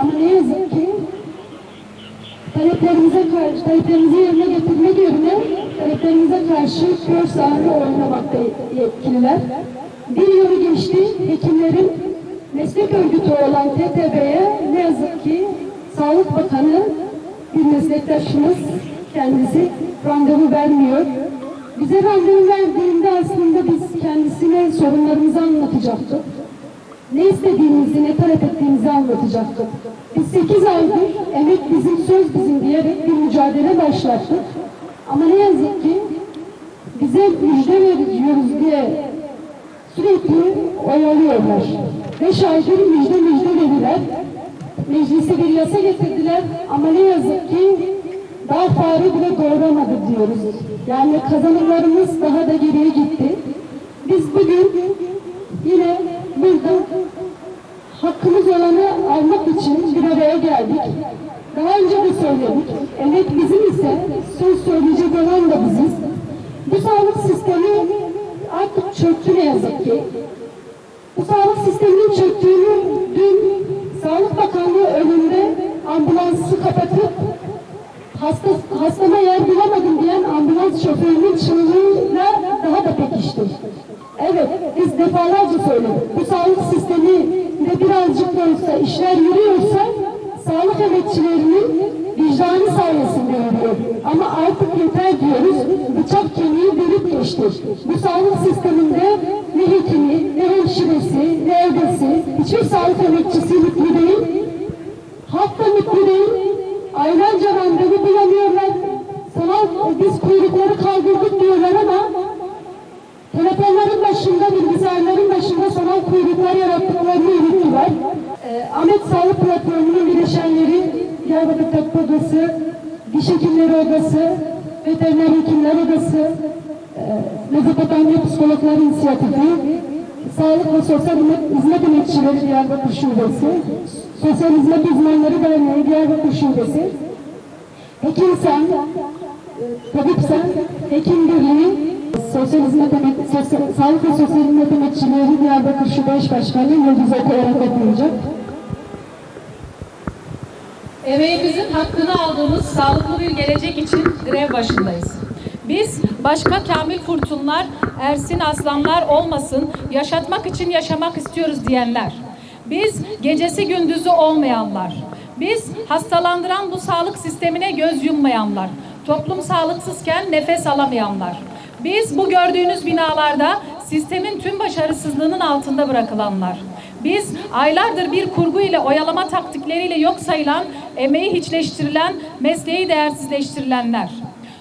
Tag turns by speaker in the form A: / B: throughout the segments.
A: Ama ne yazık ki taleplerimize karşı, taleplerimizi yerine getirmek yerine taleplerimize karşı kör sahibi oynamakta yetkililer. Bir yılı geçti hekimlerin meslek örgütü olan TTB'ye ne yazık ki Sağlık Bakanı bir meslektaşımız kendisi randevu vermiyor. Bize randevu verdiğinde aslında biz kendisine sorunlarımızı anlatacaktık. Ne istediğimizi, ne talep ettiğimizi anlatacaktık. Biz 8 aydır emek bizim, söz bizim diyerek bir mücadele başlattık. Ama ne yazık ki bize müjde veriyoruz diye sürekli oyalıyorlar. 5 aydır müjde müjde dediler. Meclise bir yasa getirdiler ama ne yazık ki daha fare bile doğramadı diyoruz. Yani kazanımlarımız daha da geriye gitti. Biz bugün yine burada hakkımız olanı almak için bir araya geldik. Daha önce de söyledik. Evet bizim ise söz söyleyecek olan da biziz. Bu sağlık sistemi artık çöktü ne yazık ki. Bu sağlık sisteminin çöktüğünü dün Sağlık Bakanlığı önünde ambulansı kapatıp hasta, hastama yer bulamadım diyen ambulans şoförünün çığlığıyla daha da pekişti. Evet, biz defalarca söyledik. Bu sağlık sisteminde birazcık da olsa işler yürüyorsa sağlık emekçilerinin vicdanı sayesinde yürüyor. Ama artık yeter diyoruz. Bıçak kemiği delip geçti. Bu sağlık sisteminde ne hekimi, ne hemşiresi, ne evdesi, hiçbir sağlık emekçisi mutlu değil. Halk da mutlu değil. Aylarca randevu bulamıyorlar. Sanal biz kuyrukları kaldırdık Ahmet Sağlık Platformu'nun bileşenleri Diyarbakır Tıp Odası, Diş Hekimleri Odası, Veteriner Hekimler Odası, e, Mezopotamya Psikologlar İnisiyatifi, Sağlık ve Sosyal Hizmet, Emekçileri Diyarbakır Şubesi, Sosyal Hizmet Uzmanları Derneği Diyarbakır Şubesi, Hekim Sen, Tabip Sen, Hekim Birliği, Sosyal Hizmet Emek, Sosyal, Sağlık ve Sosyal Hizmet Emekçileri Diyarbakır Şube Başkanı Yıldız Okayarak katılacak.
B: Emeğimizin hakkını aldığımız sağlıklı bir gelecek için grev başındayız. Biz başka Kamil Furtunlar, Ersin Aslanlar olmasın, yaşatmak için yaşamak istiyoruz diyenler. Biz gecesi gündüzü olmayanlar. Biz hastalandıran bu sağlık sistemine göz yummayanlar. Toplum sağlıksızken nefes alamayanlar. Biz bu gördüğünüz binalarda sistemin tüm başarısızlığının altında bırakılanlar. Biz aylardır bir kurgu ile oyalama taktikleriyle yok sayılan, emeği hiçleştirilen, mesleği değersizleştirilenler.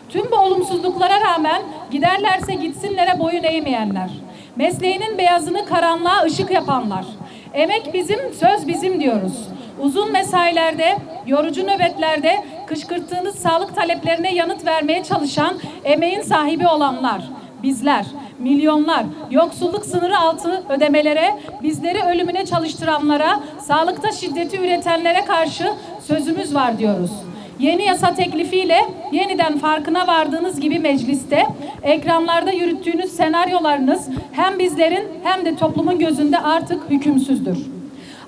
B: Tüm bu olumsuzluklara rağmen giderlerse gitsinlere boyun eğmeyenler. Mesleğinin beyazını karanlığa ışık yapanlar. Emek bizim, söz bizim diyoruz. Uzun mesailerde, yorucu nöbetlerde kışkırttığınız sağlık taleplerine yanıt vermeye çalışan emeğin sahibi olanlar bizler, milyonlar, yoksulluk sınırı altı ödemelere, bizleri ölümüne çalıştıranlara, sağlıkta şiddeti üretenlere karşı sözümüz var diyoruz. Yeni yasa teklifiyle yeniden farkına vardığınız gibi mecliste ekranlarda yürüttüğünüz senaryolarınız hem bizlerin hem de toplumun gözünde artık hükümsüzdür.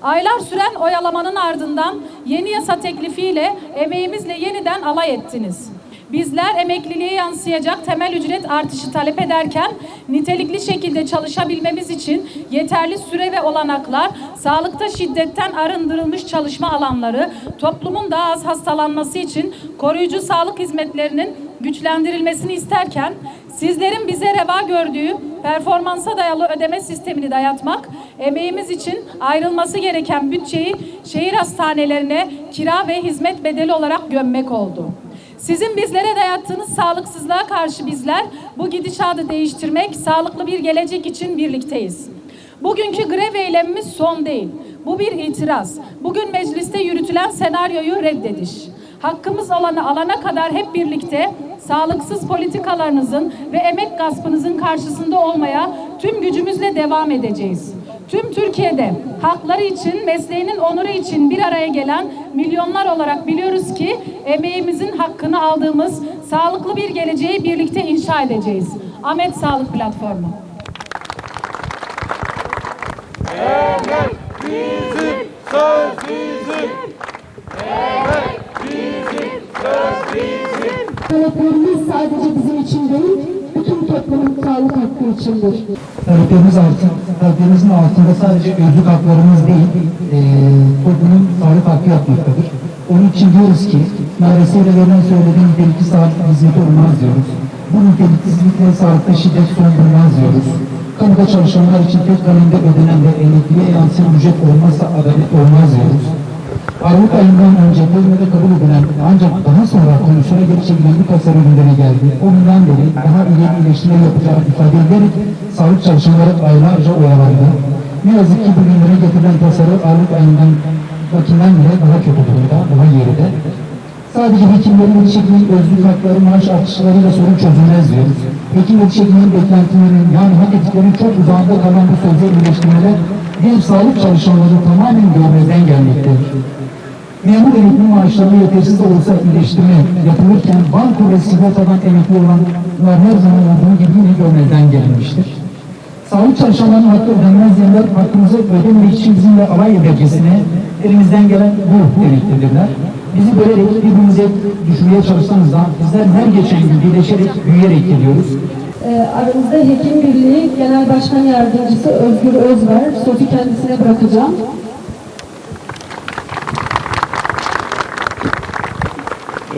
B: Aylar süren oyalamanın ardından yeni yasa teklifiyle emeğimizle yeniden alay ettiniz. Bizler emekliliğe yansıyacak temel ücret artışı talep ederken nitelikli şekilde çalışabilmemiz için yeterli süre ve olanaklar, sağlıkta şiddetten arındırılmış çalışma alanları, toplumun daha az hastalanması için koruyucu sağlık hizmetlerinin güçlendirilmesini isterken sizlerin bize reva gördüğü performansa dayalı ödeme sistemini dayatmak, emeğimiz için ayrılması gereken bütçeyi şehir hastanelerine kira ve hizmet bedeli olarak gömmek oldu. Sizin bizlere dayattığınız sağlıksızlığa karşı bizler bu gidişatı değiştirmek, sağlıklı bir gelecek için birlikteyiz. Bugünkü grev eylemimiz son değil. Bu bir itiraz. Bugün mecliste yürütülen senaryoyu reddediş. Hakkımız olanı alana kadar hep birlikte sağlıksız politikalarınızın ve emek gaspınızın karşısında olmaya tüm gücümüzle devam edeceğiz. Tüm Türkiye'de hakları için, mesleğinin onuru için bir araya gelen milyonlar olarak biliyoruz ki emeğimizin hakkını aldığımız sağlıklı bir geleceği birlikte inşa edeceğiz. Ahmet Sağlık Platformu.
C: Bizim söz bizim. Evet bizim söz bizim.
A: Taleplerimiz sadece bizim için değil, bütün toplumun sağlık hakkı içindir.
D: Taleplerimiz altın, taleplerimizin altında sadece özlük haklarımız değil, e, toplumun sağlık hakkı yapmaktadır. Onun için diyoruz ki, maalesef verilen söylediği nitelikli sağlık hizmeti olmaz diyoruz. Bu niteliksizlikle sağlıkta şiddet son bulmaz diyoruz. Kamuda çalışanlar için tek kalemde ödenen ve emekliye yansıyan ücret olmazsa adalet olmaz diyoruz. Aralık ayından önce bölmede kabul edilen ancak daha sonra komisyona geri çekilen bir tasarı gündeme geldi. O günden beri daha ileri iyileştirme yapacağı ifade edilerek sağlık çalışanları aylarca oyalandı. Ne yazık ki bugünlere getirilen tasarı Aralık ayından vakinden bile daha kötü durumda, daha geride. Sadece hekimlerin şeklinin özlük hakları maaş artışlarıyla sorun çözülmez diyoruz. Hekim ve şeklinin beklentilerinin yani hak ettiklerinin çok uzağında kalan bu sözde iyileştirmeler diğer sağlık çalışanları tamamen görmezden gelmektedir. Memur emekli maaşlarına yetersiz olsa iyileştirme yapılırken banko ve sigortadan emekli olanlar her zaman olduğu gibi yine görmezden gelinmiştir. Sağlık çalışanlarının hakkı ödenmez diyenler hakkımızı ödememek için bizimle alay edercesine elimizden gelen bu demektedirler. Bizi bölerek birbirimize düşmeye çalışsanız da bizler her geçen gün birleşerek, büyüyerek geliyoruz.
A: Ee, aramızda Hekim Birliği Genel Başkan Yardımcısı Özgür Öz var. Sözü kendisine bırakacağım.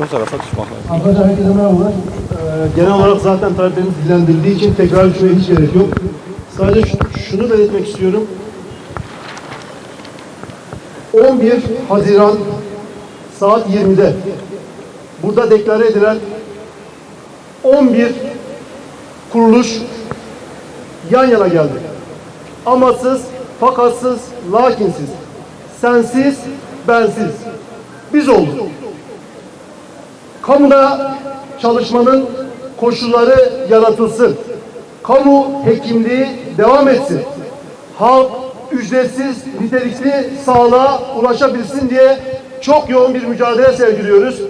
C: Yoksa satışmak lazım.
E: Arkadaşlar herkese merhabalar. Ee, genel olarak zaten taleplerimiz dillendirildiği için tekrar şuraya hiç gerek yok. Sadece şu- şunu belirtmek istiyorum. 11 Haziran saat 20'de burada deklare edilen 11 kuruluş yan yana geldi. Amatsız, fakatsız, lakinsiz, sensiz, bensiz. Biz olduk. Kamuda çalışmanın koşulları yaratılsın. Kamu hekimliği devam etsin. Halk ücretsiz, nitelikli sağlığa ulaşabilsin diye çok yoğun bir mücadele sergiliyoruz.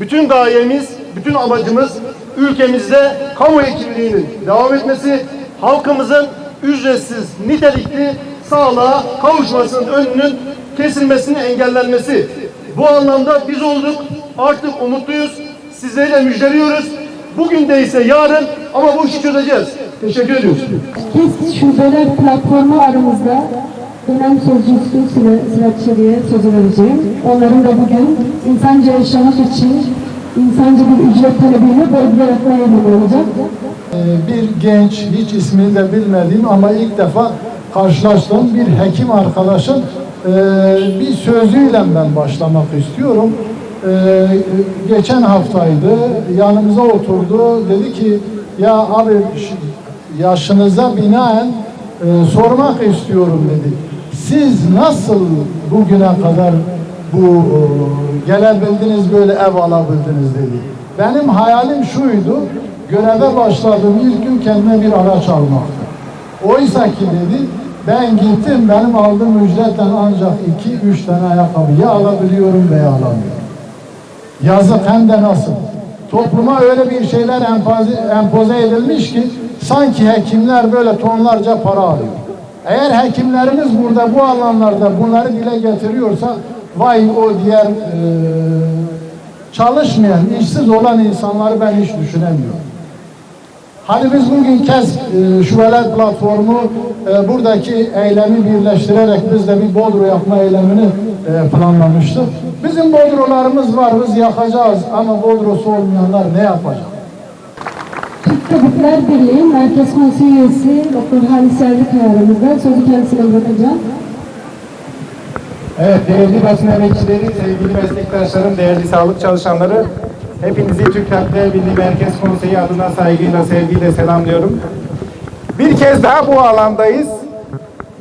E: Bütün gayemiz, bütün amacımız ülkemizde kamu hekimliğinin devam etmesi, halkımızın ücretsiz, nitelikli sağlığa kavuşmasının önünün kesilmesinin engellenmesi. Bu anlamda biz olduk, artık umutluyuz, sizleri de müjdeliyoruz. Bugün değilse yarın ama bu işi çözeceğiz. Teşekkür ediyoruz.
A: Biz şubeler platformu aramızda dönem sözcüsü Sıra, Sırat Çelik'e sözü vereceğim. Onların da bugün insanca yaşamak için insanca bir ücret talebiyle bölge yaratma eylemi olacak.
F: Ee, bir genç, hiç ismini de bilmediğim ama ilk defa karşılaştığım bir hekim arkadaşın e, bir sözüyle ben başlamak istiyorum. Ee, geçen haftaydı, yanımıza oturdu, dedi ki ya abi yaşınıza binaen e, sormak istiyorum dedi. Siz nasıl bugüne kadar bu e, gelebildiniz böyle ev alabildiniz dedi. Benim hayalim şuydu, göreve başladığım ilk gün kendime bir araç almaktı. Oysa ki dedi, ben gittim benim aldığım ücretten ancak iki, üç tane ayakkabı ya alabiliyorum veya alamıyorum. Yazık hem de nasıl. Topluma öyle bir şeyler empoze, empoze edilmiş ki sanki hekimler böyle tonlarca para alıyor. Eğer hekimlerimiz burada bu alanlarda bunları dile getiriyorsa vay o diğer e, çalışmayan, işsiz olan insanları ben hiç düşünemiyorum. Hani biz bugün KES e, Şubeler Platformu e, buradaki eylemi birleştirerek biz de bir Bodro yapma eylemini e, planlamıştık. Bizim Bodrolarımız var, biz yakacağız ama Bodrosu olmayanlar ne yapacak?
A: Türk Tabipler Birliği Merkez Konsey Üyesi Dr. Halis Yerlikaya aramızda. Sözü kendisine bırakacağım.
G: Evet, değerli basın emekçileri, sevgili meslektaşlarım, değerli sağlık çalışanları, hepinizi Türk Tabipler Birliği Merkez Konseyi adına saygıyla, sevgiyle selamlıyorum. Bir kez daha bu alandayız.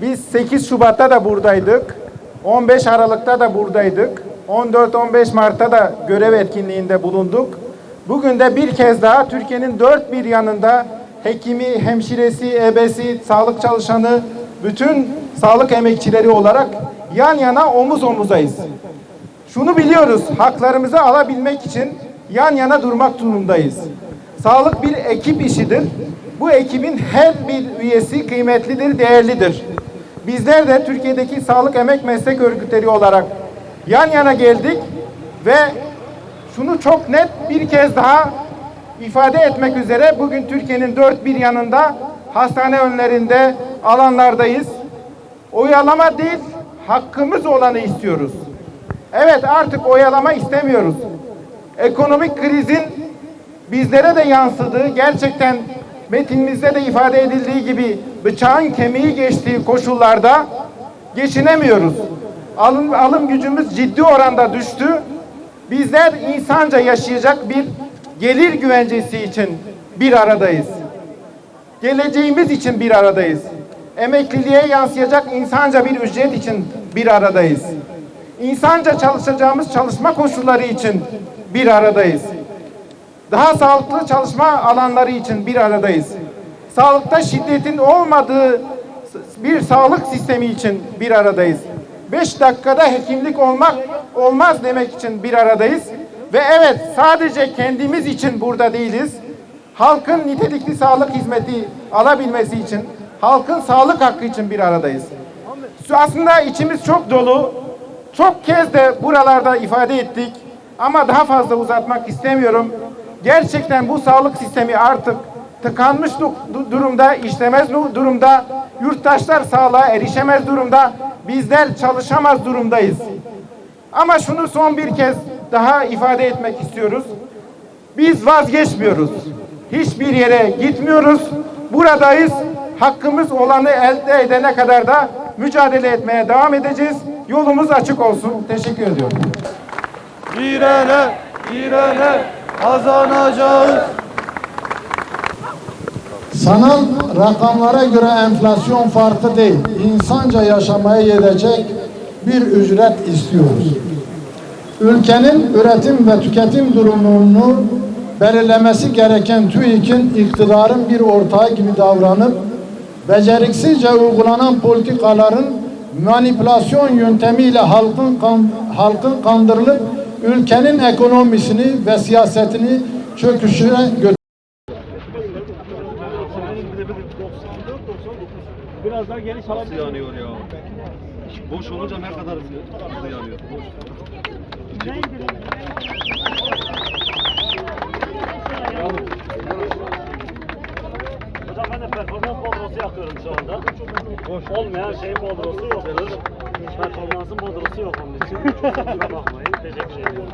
G: Biz 8 Şubat'ta da buradaydık. 15 Aralık'ta da buradaydık. 14-15 Mart'ta da görev etkinliğinde bulunduk. Bugün de bir kez daha Türkiye'nin dört bir yanında hekimi, hemşiresi, ebesi, sağlık çalışanı, bütün sağlık emekçileri olarak yan yana omuz omuzayız. Şunu biliyoruz, haklarımızı alabilmek için yan yana durmak durumundayız. Sağlık bir ekip işidir. Bu ekibin her bir üyesi kıymetlidir, değerlidir. Bizler de Türkiye'deki sağlık emek meslek örgütleri olarak yan yana geldik ve şunu çok net bir kez daha ifade etmek üzere bugün Türkiye'nin dört bir yanında hastane önlerinde alanlardayız. Oyalama değil, hakkımız olanı istiyoruz. Evet artık oyalama istemiyoruz. Ekonomik krizin bizlere de yansıdığı gerçekten metinimizde de ifade edildiği gibi bıçağın kemiği geçtiği koşullarda geçinemiyoruz. Alım, alım gücümüz ciddi oranda düştü. Bizler insanca yaşayacak bir gelir güvencesi için bir aradayız. Geleceğimiz için bir aradayız. Emekliliğe yansıyacak insanca bir ücret için bir aradayız. İnsanca çalışacağımız çalışma koşulları için bir aradayız. Daha sağlıklı çalışma alanları için bir aradayız. Sağlıkta şiddetin olmadığı bir sağlık sistemi için bir aradayız. Beş dakikada hekimlik olmak olmaz demek için bir aradayız. Ve evet sadece kendimiz için burada değiliz. Halkın nitelikli sağlık hizmeti alabilmesi için, halkın sağlık hakkı için bir aradayız. Aslında içimiz çok dolu. Çok kez de buralarda ifade ettik. Ama daha fazla uzatmak istemiyorum. Gerçekten bu sağlık sistemi artık tıkanmış du- durumda, işlemez du- durumda, yurttaşlar sağlığa erişemez durumda, bizler çalışamaz durumdayız. Ama şunu son bir kez daha ifade etmek istiyoruz. Biz vazgeçmiyoruz. Hiçbir yere gitmiyoruz. Buradayız. Hakkımız olanı elde edene kadar da mücadele etmeye devam edeceğiz. Yolumuz açık olsun. Teşekkür ediyorum.
C: Direne, direne kazanacağız.
F: Sanal rakamlara göre enflasyon farkı değil, insanca yaşamaya yetecek bir ücret istiyoruz. Ülkenin üretim ve tüketim durumunu belirlemesi gereken TÜİK'in iktidarın bir ortağı gibi davranıp beceriksizce uygulanan politikaların manipülasyon yöntemiyle halkın kan- halkın kandırılıp ülkenin ekonomisini ve siyasetini çöküşüne götürdü.
C: Biraz daha geniş Nasıl yanıyor ya? Boş olunca ne kadar hızlı yanıyor.
H: Hocam ben de performans bodrosu yakıyorum şu anda. Boş. Olmayan şeyin bodrosu yok. Performansın bodrosu yok Teşekkür ediyorum.